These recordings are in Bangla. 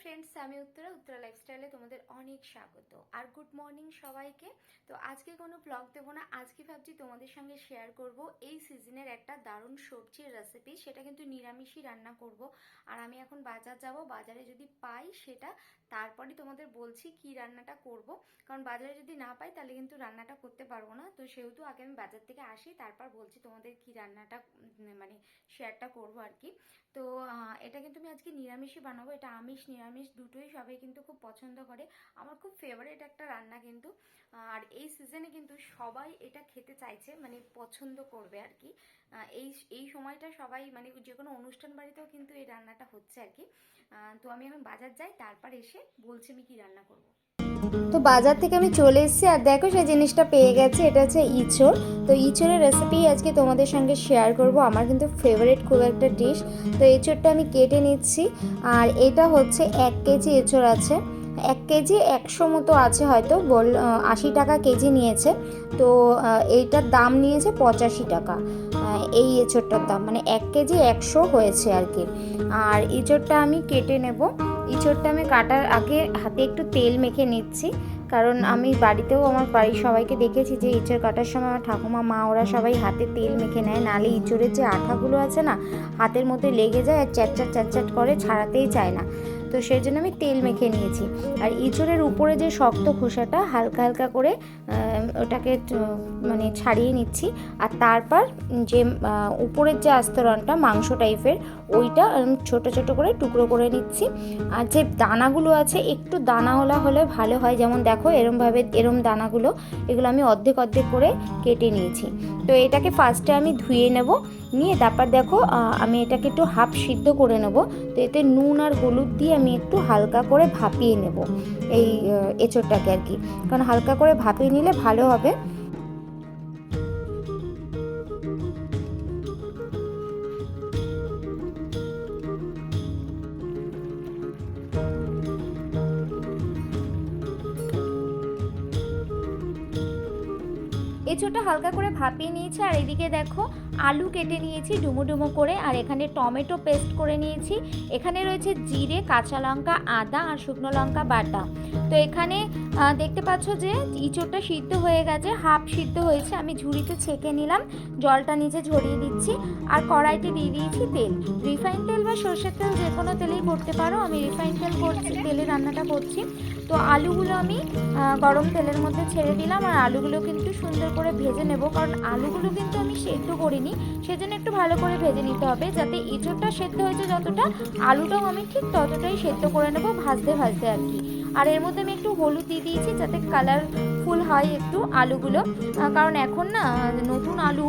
ফ্রেন্ডস আমি উত্তরা উত্তরা লাইফস্টাইলে তোমাদের অনেক স্বাগত। আর গুড মর্নিং সবাইকে। তো আজকে কোনো ব্লগ দেবো না, আজকে ভাবছি তোমাদের সঙ্গে শেয়ার করব এই সিজনের একটা দারুণ সবজির রেসিপি সেটা কিন্তু নিরামিষই রান্না করব। আর আমি এখন বাজার যাব, বাজারে যদি পাই সেটা, তারপরে তোমাদের বলছি কি রান্নাটা করব। কারণ বাজারে যদি না পাই, তাহলে কিন্তু রান্নাটা করতে পারব না। তো সেহেতু আগে আমি বাজার থেকে আসি, তারপর বলছি তোমাদের কি রান্নাটা মানে শেয়ারটা করব আর কি। তো এটা কিন্তু আমি আজকে নিরামিষই বানাবো, এটা আমিষ নিরামিষ দুটোই সবাই কিন্তু খুব পছন্দ করে। আমার খুব ফেভারিট একটা রান্না কিন্তু আর এই সিজনে কিন্তু সবাই এটা খেতে চাইছে মানে পছন্দ করবে আর কি। এই এই সময়টা সবাই মানে যে কোনো অনুষ্ঠান বাড়িতেও কিন্তু এই রান্নাটা হচ্ছে আর কি। তো আমি এখন বাজার যাই, তারপর এসে বলছি আমি কি রান্না করব। তো বাজার থেকে আমি চলে এসেছি আর দেখো সেই জিনিসটা পেয়ে গেছে, এটা হচ্ছে ইঁচড়। তো ইঁচড়ের রেসিপি আজকে তোমাদের সঙ্গে শেয়ার করব। আমার কিন্তু ফেভারিট খুব একটা ডিশ তো এঁচড়টা আমি কেটে নিচ্ছি আর এটা হচ্ছে এক কেজি এঁচড় আছে। এক কেজি একশো মতো আছে হয়তো, বল আশি টাকা কেজি নিয়েছে। তো এইটার দাম নিয়েছে পঁচাশি টাকা। এই এঁচড়টার দাম মানে এক কেজি একশো হয়েছে আর কি। আর এঁচড়টা আমি কেটে নেব। ইঁচড়টা আমি কাটার আগে হাতে একটু তেল মেখে নিচ্ছি। কারণ আমি বাড়িতেও আমার বাড়ির সবাইকে দেখেছি যে ইঁচড় কাটার সময় আমার ঠাকুমা, মা ওরা সবাই হাতে তেল মেখে নেয়। নালে ইঁচড়ের যে আঠাগুলো আছে না, হাতের মধ্যে লেগে যায় আর চ্যাটচ্যাট চ্যাটচ্যাট করে, ছাড়াতেই চায় না। তো সেই জন্য আমি তেল মেখে নিয়েছি। আর ইঁচড়ের উপরে যে শক্ত খোসাটা, হালকা হালকা করে ওটাকে মানে ছাড়িয়ে নিচ্ছি। আর তারপর যে উপরের যে আস্তরণটা, মাংস টাইপের, ওইটা ছোট ছোট করে টুকরো করে নিচ্ছি। আর যে দানাগুলো আছে, একটু দানাওয়ালা হলে ভালো হয়। যেমন দেখো এরমভাবে এরম দানাগুলো, এগুলো আমি অর্ধেক অর্ধেক করে কেটে নিয়েছি। তো এটাকে ফার্স্টে আমি ধুয়ে নেব। নিয়ে তারপর দেখো আমি এটাকে একটু হাফ সিদ্ধ করে নেব। তো এতে নুন আর হলুদ দিয়ে আমি একটু হালকা করে ভাপিয়ে নেব এই এঁচোড়টাকে আর কি। কারণ হালকা করে ভাপিয়ে নিলে ভালো হবে। এঁচোড়টা হালকা করে ভাপিয়ে নিয়েছে, আর এদিকে দেখো আলু কেটে নিয়েছি, ডুমো ডুমো করে, আর এখানে টমেটো পেস্ট করে নিয়েছি। এখানে রয়েছে জিরে, কাঁচা লঙ্কা, আদা, আর শুকনো লঙ্কা বাটা। তো এখানে দেখতে পাচ্ছ যে ইঁচোড়টা সিদ্ধ হয়ে গেছে, হাফ সিদ্ধ হয়েছে, আমি ঝুড়িতে ছেঁকে নিলাম, জলটা নিচে ঝরিয়ে দিচ্ছি, আর কড়াইতে দিয়ে দিয়েছি তেল। রিফাইন তেল বা সর্ষের তেল যে কোনো তেলেই করতে পারো, আমি রিফাইন তেল করছি, তেলে রান্নাটা করছি। তো আলুগুলো আমি গরম তেলের মধ্যে ছেড়ে দিলাম, আর আলুগুলো কিন্তু সুন্দর করে ভেজে নেব, কারণ আলুগুলো কিন্তু আমি সেদ্ধ করিনি সেজন্য একটু ভালো করে ভেজে নিতে হবে যাতে এঁচোড়টা সেদ্ধ হয়েছে যতটা, আলুটাও আমি ঠিক ততটাই সেদ্ধ করে নেব ভাজতে ভাজতে আর কি। আর এর মধ্যে আমি একটু হলুদ দিয়ে দিয়েছি যাতে কালারফুল হয় একটু আলুগুলো। কারণ এখন না, নতুন আলু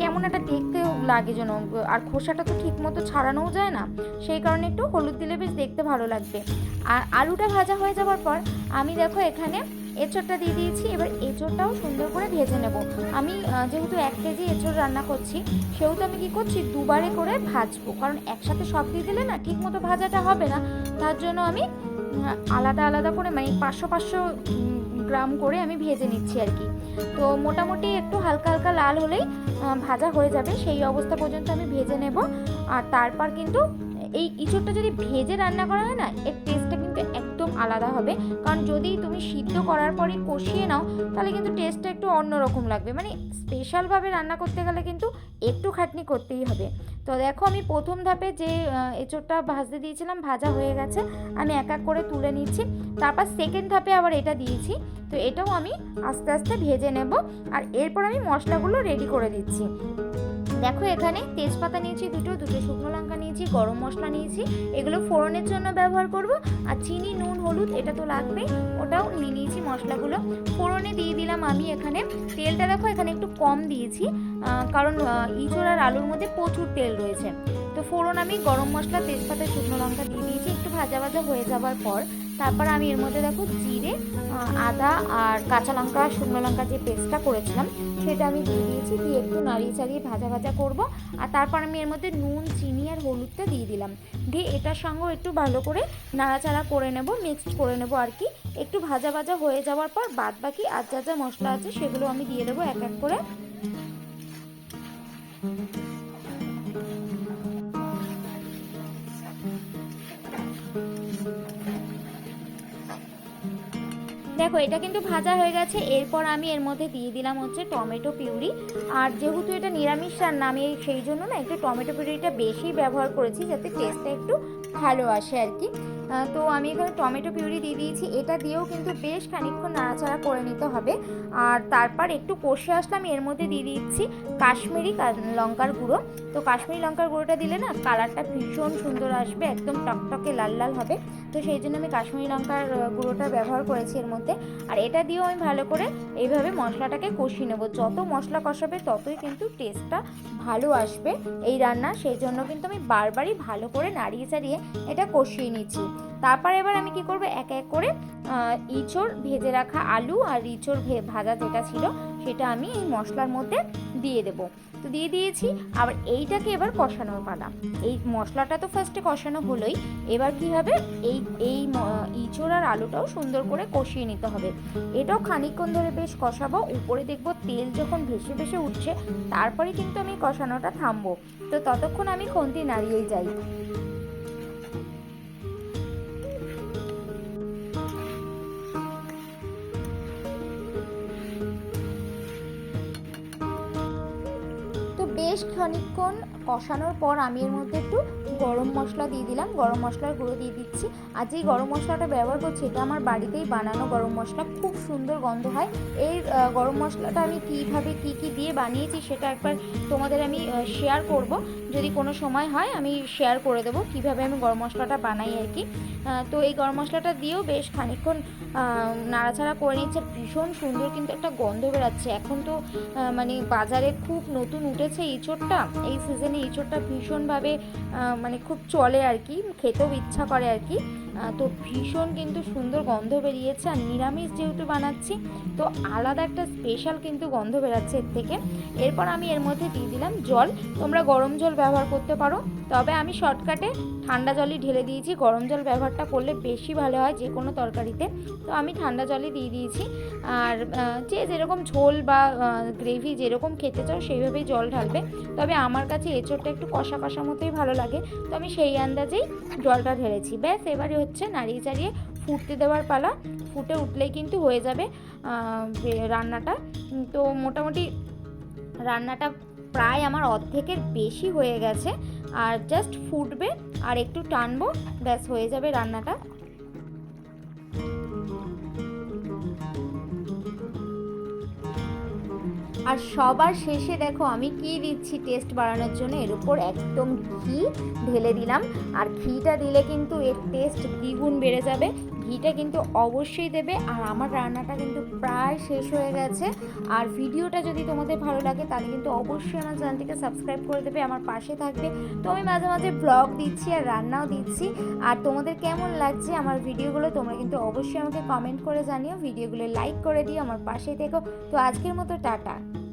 কেমন একটা দেখতে লাগে যেন, আর খোসাটা তো ঠিক মতো ছাড়ানোও যায় না। সেই কারণে একটু হলুদ দিলে বেশ দেখতে ভালো লাগবে। আর আলুটা ভাজা হয়ে যাওয়ার পর আমি দেখো এখানে এঁচড়টা দিয়ে দিয়েছি, এবার এঁচড়টাও সুন্দর করে ভেজে নেব। আমি যেহেতু এক কেজি এঁচড় রান্না করছি, সেহেতু আমি কী করছি, দুবারে করে ভাজবো। কারণ একসাথে সব দিয়ে দিলে না ঠিক মতো ভাজাটা হবে না। তার জন্য আমি আলাদা আলাদা করে মানে পাঁচশো পাঁচশো গ্রাম করে আমি ভেজে নিচ্ছি আর কি। তো মোটামুটি একটু হালকা হালকা লাল হলেই ভাজা হয়ে যাবে। সেই অবস্থা পর্যন্ত আমি ভেজে নেব। আর তারপর কিন্তু এই ইঁচড়টা যদি ভেজে রান্না করা হয় না, এর টেস্টটা আলাদা হবে। কারণ যদি তুমি সিদ্ধ করার পরে কষিয়ে নাও, তাহলে কিন্তু টেস্টটা একটু অন্যরকম লাগবে। মানে স্পেশালভাবে রান্না করতে গেলে কিন্তু একটু খাটনি করতেই হবে। তো দেখো, আমি প্রথম ধাপে যে এঁচোড়টা ভাজতে দিয়েছিলাম, ভাজা হয়ে গেছে। আমি এক এক করে তুলে নিচ্ছি। তারপর সেকেন্ড ধাপে আবার এটা দিয়েছি। তো এটাও আমি আস্তে আস্তে ভেজে নেব। আর এরপর আমি মশলাগুলো রেডি করে দিচ্ছি। দেখো এখানে তেজপাতা নিয়েছি দুটো দুটো শুকনো লঙ্কা নিয়েছি, গরম মশলা নিয়েছি। এগুলো ফোড়নের জন্য ব্যবহার করব। আর চিনি, নুন, হলুদ, এটা তো লাগবেই ওটাও নিয়ে নিয়েছি মশলাগুলো। ফোড়নে দিয়ে দিলাম আমি এখানে। তেলটা দেখো এখানে একটু কম দিয়েছি কারণ ইঁচড় আর আলুর মধ্যে প্রচুর তেল রয়েছে। তো ফোড়ন আমি গরম মশলা, তেজপাতা, শুকনো লঙ্কা দিয়ে দিয়েছি। একটু ভাজা ভাজা হয়ে যাওয়ার পর তারপর আমি এর মধ্যে দেখো জিরে আদা আর কাঁচা লঙ্কা, শুকনো লঙ্কা যে পেস্টটা করেছিলাম, সেটা আমি দিয়ে দিয়েছি, দিয়ে একটু নাড়িয়ে চাড়িয়ে ভাজা ভাজা করব। আর তারপর আমি এর মধ্যে নুন, চিনি আর হলুদটা দিয়ে দিলাম। দিয়ে এটার সঙ্গেও একটু ভালো করে নাড়াচাড়া করে নেব, মিক্সড করে নেব আর কি। একটু ভাজা ভাজা হয়ে যাওয়ার পর বাদ বাকি আর যা যা মশলা আছে সেগুলো আমি দিয়ে দেবো এক এক করে। দেখো, এটা কিন্তু ভাজা হয়ে গেছে। এরপর আমি এর মধ্যে দিয়ে দিলাম হচ্ছে টমেটো পিউরি। আর যেহেতু এটা নিরামিষ রান্না আমি সেই জন্য না একটু টমেটো পিউরিটা বেশি ব্যবহার করেছি, যাতে টেস্টটা একটু ভালো আসে আর কি। তো আমি এখানে টমেটো পিউরি দিয়ে দিয়েছি। এটা দিয়েও কিন্তু বেশ খানিকক্ষণ নাড়াচাড়া করে নিতে হবে। আর তারপর একটু কষে আসলাম, এর মধ্যে দিয়ে দিচ্ছি কাশ্মীরি লঙ্কার গুঁড়ো। তো কাশ্মীরি লঙ্কার গুঁড়োটা দিলে না কালারটা ভীষণ সুন্দর আসবে, একদম টকটকে লাল লাল হবে। তো সেই জন্য আমি কাশ্মীরি লঙ্কার গুঁড়োটা ব্যবহার করেছি এর মধ্যে। আর এটা দিয়েও আমি ভালো করে এইভাবে মশলাটাকে কষিয়ে নেব। যত মশলা কষাবে ততই কিন্তু টেস্টটা ভালো আসবে এই রান্না সেই জন্য কিন্তু আমি বারবারই ভালো করে নাড়িয়ে চাড়িয়ে এটা কষিয়ে নিচ্ছি। তারপর এবার আমি কি করব? এক এক করে ইঁচড় ভেজে রাখা আলু আর ইঁচড় ভাজা যেটা ছিল, সেটা আমি এই মশলার মধ্যে দিয়ে দেবো। তো দিয়ে দিয়েছি, আবার এইটাকে এবার কষানোর পালা। এই মশলাটা তো ফার্স্টে কষানো হলোই, এবার কি হবে? এই এই ইঁচড় আর আলুটাও সুন্দর করে কষিয়ে নিতে হবে। এটাও খানিকক্ষণ ধরে বেশ কষাবো, উপরে দেখব তেল যখন ভেসে ভেসে উঠছে, তারপরে কিন্তু আমি কষানোটা থামবো। তো ততক্ষণ আমি খন্তি নাড়িয়েই যাই। বেশ খানিকক্ষণ কষানোর পর আমি এর মধ্যে একটু গরম মশলা দিয়ে দিলাম। গরম মশলার গুঁড়ো দিয়ে দিচ্ছি। আর যেই গরম মশলাটা ব্যবহার করছি, এটা আমার বাড়িতেই বানানো গরম মশলা। খুব সুন্দর গন্ধ হয়। এই গরম মশলাটা আমি কীভাবে কী কী দিয়ে বানিয়েছি সেটা একবার তোমাদের আমি শেয়ার করব। যদি কোনো সময় হয়, আমি শেয়ার করে দেবো কীভাবে আমি গরম মশলাটা বানাই আর কি। তো এই গরম মশলাটা দিয়েও বেশ খানিকক্ষণ নাড়াচাড়া করে নিচ্ছে ভীষণ সুন্দর কিন্তু একটা গন্ধ বেরাচ্ছে। এখন তো মানে বাজারে খুব নতুন উঠেছে ইঁচড়টা। এই সিজনে ইঁচড়টা ভীষণভাবে আহ, মানে খুব চলে আর কি খেতেও ইচ্ছা করে আর কি। তো ভীষণ কিন্তু সুন্দর গন্ধ বেরিয়েছে। আর নিরামিষ যেহেতু বানাচ্ছি, তো আলাদা একটা স্পেশাল কিন্তু গন্ধ বেরাচ্ছে এর থেকে। এরপর আমি এর মধ্যে দিয়ে দিলাম জল। তোমরা গরম জল ব্যবহার করতে পারো। তবে আমি শর্টকাটে ঠান্ডা জলই ঢেলে দিয়েছি। গরম জল ব্যবহারটা করলে বেশি ভালো হয় যে কোনো তরকারিতে। তো আমি ঠান্ডা জলই দিয়ে দিয়েছি। আর যে যেরকম ঝোল বা গ্রেভি যেরকম খেতে চাও সেইভাবেই জল ঢালবে। তবে আমার কাছে এঁচোড়টা একটু কষা কষা মতোই ভালো লাগে। তো আমি সেই আন্দাজেই জলটা ঢেলেছি। ব্যাস, এবারে হচ্ছে নাড়িয়ে চাড়িয়ে ফুটতে দেওয়ার পালা। ফুটে উঠলেই কিন্তু হয়ে যাবে রান্নাটা। তো মোটামুটি রান্নাটা প্রায় আমার অর্ধেকের বেশি হয়ে গেছে। আর জাস্ট ফুটবে আর একটু টানবো, ব্যাস হয়ে যাবে রান্নাটা। আর সবার শেষে দেখো আমি কি দিচ্ছি টেস্ট বাড়ানোর জন্য? এর উপর একদম ঘি ঢেলে দিলাম। আর ঘিটা দিলে কিন্তু এর টেস্ট দ্বিগুণ বেড়ে যাবে। ঘিটা কিন্তু অবশ্যই দেবে আর আমার রান্নাটা কিন্তু প্রায় শেষ হয়ে গেছে। আর ভিডিওটা যদি তোমাদের ভালো লাগে, তাহলে কিন্তু অবশ্যই আমার চ্যানেলটিকে সাবস্ক্রাইব করে দেবে, আমার পাশে থাকবে। তো আমি মাঝে মাঝে ব্লগ দিচ্ছি আর রান্নাও দিচ্ছি। আর তোমাদের কেমন লাগছে আমার ভিডিওগুলো, তোমরা কিন্তু অবশ্যই আমাকে কমেন্ট করে জানিও। ভিডিওগুলো লাইক করে দিও, আমার পাশে থেকো। তো আজকের মতো টাটা।